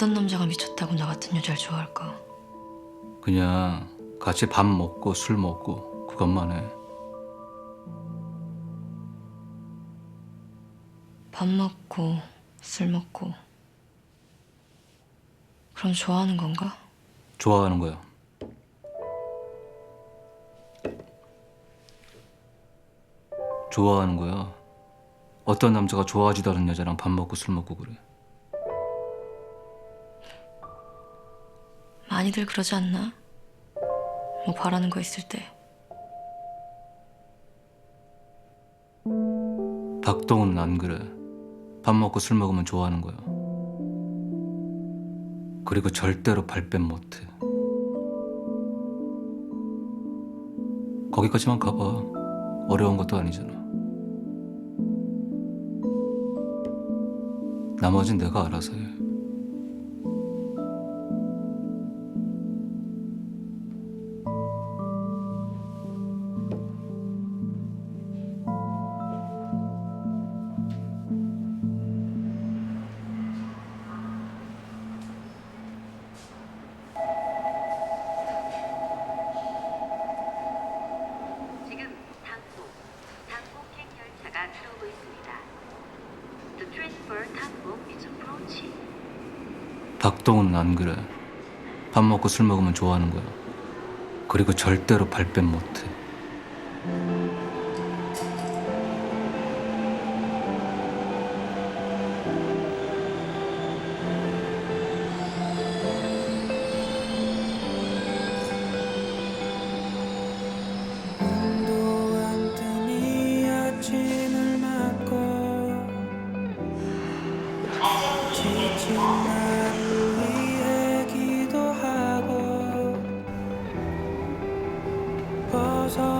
어떤 남자가 미쳤다고 나 같은 여자를 좋아할까? 그냥 같이 밥 먹고 술 먹고 그것만 해. 밥 먹고 술 먹고 그럼 좋아하는 건가? 좋아하는 거야. 좋아하는 거야. 어떤 남자가 좋아하지도 않은 여자랑 밥 먹고 술 먹고 그래. 많이들 그러지 않나? 뭐 바라는 거 있을 때 박동훈은 안 그래. 밥 먹고 술 먹으면 좋아하는 거야. 그리고 절대로 발뺌 못해. 거기까지만 가봐. 어려운 것도 아니잖아. 나머진 내가 알아서 해. 박동훈은 안 그래. 밥 먹고 술 먹으면 좋아하는 거야. 그리고 절대로 발뺌 못해. 없어서